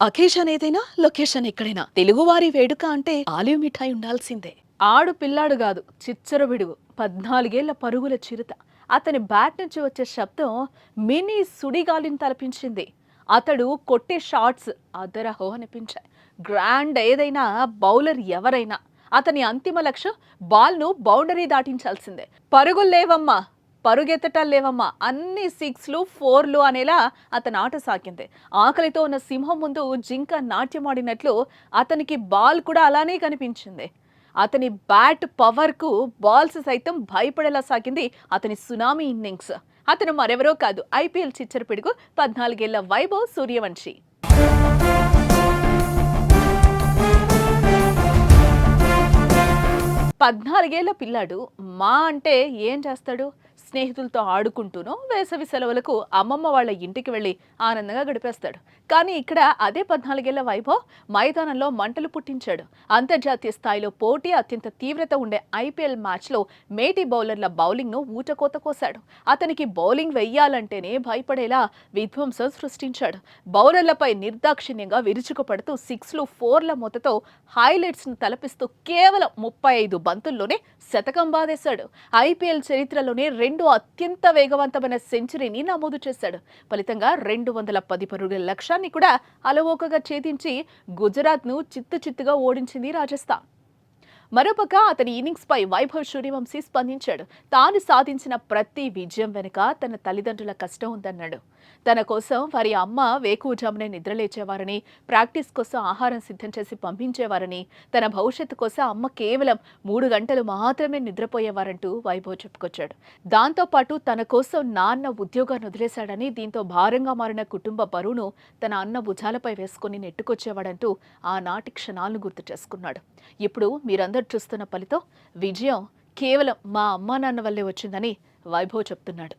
Occasion ఏదైనా location ఎక్కడైనా. తెలుగువారి వేడుక అంటే ఆలివ్ మిఠాయి ఉండాల్సిందే. ఆడు పిల్లాడు కాదు చిచ్చర విడుగు పద్నాలుగేళ్ళ పరుగుల చిరుత. అతని బ్యాట్ నుంచి వచ్చే శబ్దం మినీ సుడిగాలిని తలపించింది. అతడు కొట్టే షాట్స్ అదరహో అనిపించాయి గ్రాండ్ ఏదైనా బౌలర్ ఎవరైనా. అతని అంతిమ లక్ష్యం బాల్ను బౌండరీ దాటించాల్సిందే. పరుగులు లేవమ్మా. పరుగెత్తటాలు లేవమ్మా. అన్ని సిక్స్లు ఫోర్లు అనేలా అతని ఆట సాగింది. ఆకలితో ఉన్న సింహం ముందు జింక నాట్యమాడినట్లు అతనికి బాల్ కూడా అలానే కనిపించింది. అతని బ్యాట్ పవర్కు బాల్స్ సైతం భయపడేలా సాగింది అతని సునామీ ఇన్నింగ్స్. అతను మరెవరో కాదు ఐపీఎల్ చిచ్చర పిడుగు పద్నాలుగేళ్ళ వైభవ్ సూర్యవంశీ. పద్నాలుగేళ్ళ పిల్లాడు మా అంటే ఏం చేస్తాడు? స్నేహితులతో ఆడుకుంటూనో వేసవి సెలవులకు అమ్మమ్మ వాళ్ళ ఇంటికి వెళ్ళి ఆనందంగా గడిపేస్తాడు. కానీ ఇక్కడ అదే పద్నాలుగేళ్ళ వైభవ్ మైదానంలో మంటలు పుట్టించాడు. అంతర్జాతీయ స్థాయిలో పోటీ అత్యంత తీవ్రత ఉండే ఐపీఎల్ మ్యాచ్లో మేటి బౌలర్ల బౌలింగ్ను ఊచకోత కోశాడు. అతనికి బౌలింగ్ వెయ్యాలంటేనే భయపడేలా విధ్వంసం సృష్టించాడు. బౌలర్లపై నిర్దాక్షిణ్యంగా విరుచుకుపడుతూ సిక్స్లు ఫోర్ల మొత్తతో హైలైట్స్ను తలపిస్తూ కేవలం ముప్పై ఐదు బంతుల్లోనే శతకం బాధేశాడు. ఐపీఎల్ చరిత్రలోనే రెండు అత్యంత వేగవంతమైన సెంచరీని నమోదు చేశాడు. ఫలితంగా రెండు వందల పది పరుగుల లక్ష్యాన్ని కూడా అలవోకగా ఛేదించి గుజరాత్ను చిత్తు చిత్తుగా ఓడించింది రాజస్థాన్. మరోపక్క అతని ఇన్నింగ్స్పై వైభవ్ సూర్యవంశీ స్పందించాడు. తాను సాధించిన ప్రతి విజయం వెనుక తన తల్లిదండ్రుల కష్టం ఉందన్నాడు. తన కోసం వారి అమ్మ వేకువజామునే నిద్రలేచేవారని ప్రాక్టీస్ కోసం ఆహారం సిద్ధం చేసి పంపించేవారని తన భవిష్యత్తు కోసం అమ్మ కేవలం మూడు గంటలు మాత్రమే నిద్రపోయేవారంటూ వైభవ్ చెప్పుకొచ్చాడు. దాంతోపాటు తన కోసం నాన్న ఉద్యోగాన్ని వదిలేశాడని దీంతో భారంగా మారిన కుటుంబ బరువును తన అన్న భుజాలపై వేసుకుని నెట్టుకొచ్చేవాడంటూ ఆనాటి క్షణాలను గుర్తు చేసుకున్నాడు. ఇప్పుడు మీరందరూ చూస్తున్న పలితో విజయం కేవలం మా అమ్మా నాన్న వల్లే వచ్చిందని వైభవ్ చెప్తున్నాడు.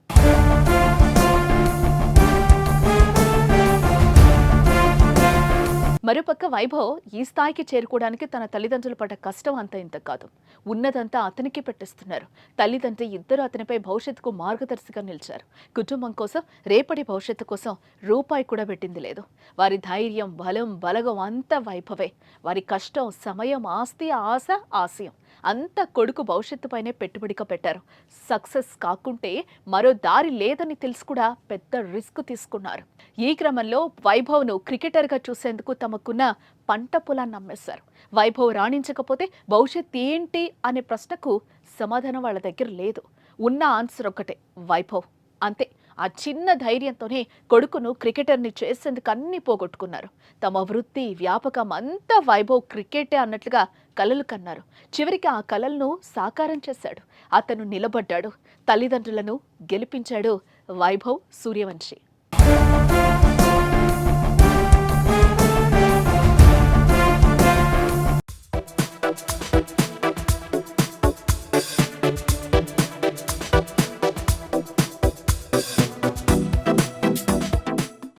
మరోపక్క వైభవ్ ఈ స్థాయికి చేరుకోవడానికి తన తల్లిదండ్రులు పడ్డ కష్టం అంత ఇంత కాదు. ఉన్నదంతా అతనికి పెట్టిస్తున్నారు. తల్లిదండ్రి ఇద్దరు అతనిపై భవిష్యత్తుకు మార్గదర్శిగా నిలిచారు. కుటుంబం కోసం రేపటి భవిష్యత్తు కోసం రూపాయి కూడా పెట్టింది లేదు. వారి ధైర్యం బలం బలగం అంతా వైభవే. వారి కష్టం సమయం ఆస్తి ఆశ ఆశయం. అంత కొడుకు భవిష్యత్తుపైనే పెట్టుబడిగా పెట్టారు. సక్సెస్ కాకుంటే మరో దారి లేదని తెలిసి కూడా పెద్ద రిస్క్ తీసుకున్నారు. ఈ క్రమంలో వైభవ్ను క్రికెటర్గా చూసేందుకు తమకున్న పంట పొలాన్ని అమ్మేశారు. వైభవ్ రాణించకపోతే భవిష్యత్ ఏంటి అనే ప్రశ్నకు సమాధానం వాళ్ళ దగ్గర లేదు. ఉన్న ఆన్సర్ ఒకటే వైభవ్. అంతే. ఆ చిన్న ధైర్యంతోనే కొడుకును క్రికెటర్ని చేసేందుకు అన్ని పోగొట్టుకున్నారు. తమ వృత్తి వ్యాపకం అంతా వైభవ్ క్రికెటే అన్నట్లుగా కలలు కన్నారు. చివరికి ఆ కలలను సాకారం చేశాడు. అతను నిలబడ్డాడు. తల్లిదండ్రులను గెలిపించాడు వైభవ్ సూర్యవంశీ.